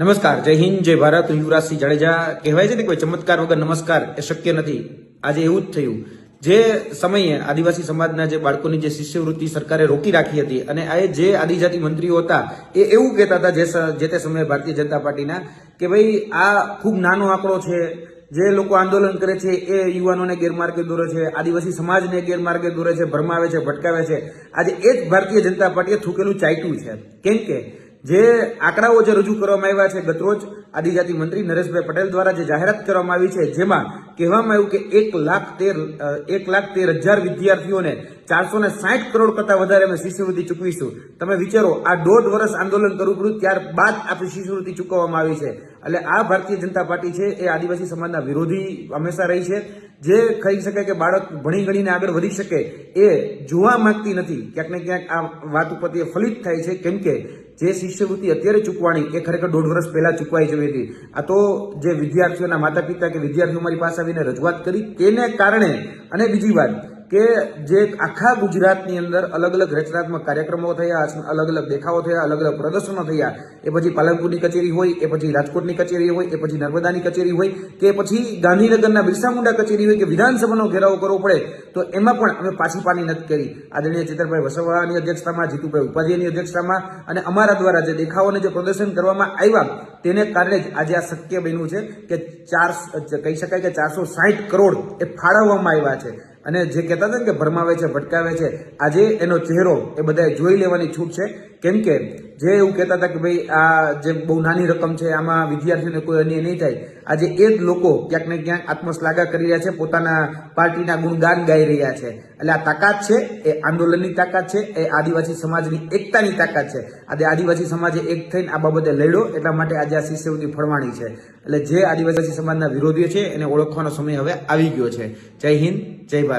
નમસ્કાર, જય હિન્દ, જય ભારત, હું યુવરાજસિંહ જાડેજા. કહેવાય છે ને કોઈ ચમત્કાર વગર નમસ્કાર એ શક્ય નથી. આજે એવું જ થયું. જે સમયે આદિવાસી સમાજના જે બાળકોની જે શિષ્યવૃત્તિ સરકારે રોકી રાખી હતી અને આ જે આદિજાતિ મંત્રીઓ હતા, એ એવું કહેતા હતા જે તે સમયે ભારતીય જનતા પાર્ટીના, કે ભાઈ, આ ખૂબ નાનો આંકડો છે. જે લોકો આંદોલન કરે છે, એ યુવાનોને ગેરમાર્ગે દોરે છે, આદિવાસી સમાજને ગેરમાર્ગે દોરે છે ભરમાવે છે, ભટકાવે છે. આજે એ જ ભારતીય જનતા પાર્ટીએ થૂકેલું ચાટ્યું છે. કેમ કે જે આંકડાઓ જે રજૂ કરવામાં આવ્યા છે, ગતરોજ આદિજાતિ મંત્રી નરેશભાઈ પટેલ દ્વારા જે જાહેરાત કરવામાં આવી છે, જેમાં કહેવામાં આવ્યું કે એક લાખ તેર એક લાખ તેર હજાર વિદ્યાર્થીઓને ચારસો ને સાઠ કરોડ કરતાં વધારે અમે શિષ્યવૃત્તિ ચૂકવીશું. તમે વિચારો, આ દોઢ વર્ષ આંદોલન કરવું પડ્યું, ત્યારબાદ આપણી શિષ્યવૃત્તિ ચૂકવવામાં આવી છે. એટલે આ ભારતીય જનતા પાર્ટી છે, એ આદિવાસી સમાજના વિરોધી હંમેશા રહી છે. જે કહી શકાય કે બાળક ભણી ગણીને આગળ વધી શકે, એ જોવા માંગતી નથી. ક્યાંક ને ક્યાંક આ વાત ઉપરથી ફલિત થાય છે, કેમ કે જે શિષ્યવૃત્તિ અત્યારે ચૂકવાણી એ ખરેખર દોઢ વર્ષ પહેલા ચૂકવાઈ જવી હતી. આ તો જે વિદ્યાર્થીઓના માતા પિતા કે વિદ્યાર્થીઓ મારી પાસે આવીને રજૂઆત કરી, તેને કારણે અને બીજી વાત કે જે આખા ગુજરાતની અંદર અલગ અલગ રચનાત્મક કાર્યક્રમો થયા અલગ અલગ દેખાવો થયા, અલગ અલગ પ્રદર્શનો થયા, એ પછી પાલનપુરની કચેરી હોય, એ પછી રાજકોટની કચેરી હોય, એ પછી નર્મદાની કચેરી હોય, કે પછી ગાંધીનગરના બિરસા મુંડા કચેરી હોય, કે વિધાનસભાનો ઘેરાવો કરવો પડે, તો એમાં પણ અમે પાછી પાની નથી કરી. આદરણીય ચેતરભાઈ વસવાની અધ્યક્ષતામાં, જીતુભાઈ ઉપાધ્યાયની અધ્યક્ષતામાં અને અમારા દ્વારા જે દેખાવોને જે પ્રદર્શન કરવામાં આવ્યા, તેને કારણે જ આજે આ શક્ય બન્યું છે કે ચાર કહી શકાય કે ચારસો સાઠ કરોડ એ ફાળવવામાં આવ્યા છે. અને જે કહેતા હતા ને કે ભરમાવે છે, ભટકાવે છે, આજે એનો ચહેરો એ બધાએ જોઈ લેવાની છૂટ છે. કેમ કે જે એવું કહેતા હતા કે ભાઈ આ જે બહુ નાની રકમ છે, આમાં વિદ્યાર્થીઓને કોઈ અન્ય નહીં થાય. આજે એ જ લોકો ક્યાંક ને ક્યાંક આત્મશ્લાઘા કરી રહ્યા છે, પોતાના પાર્ટીના ગુણગાન ગાઈ રહ્યા છે. એટલે આ તાકાત છે, એ આંદોલનની તાકાત છે, એ આદિવાસી સમાજની એકતાની તાકાત છે. આજે આદિવાસી સમાજે એક થઈને આ બાબતે લડ્યો, એટલા માટે આજે આ શિષ્યવૃત્તિ ફળવાની છે. એટલે જે આદિવાસી સમાજના વિરોધીઓ છે, એને ઓળખવાનો સમય હવે આવી ગયો છે. જય હિન્દ, જય ભારત.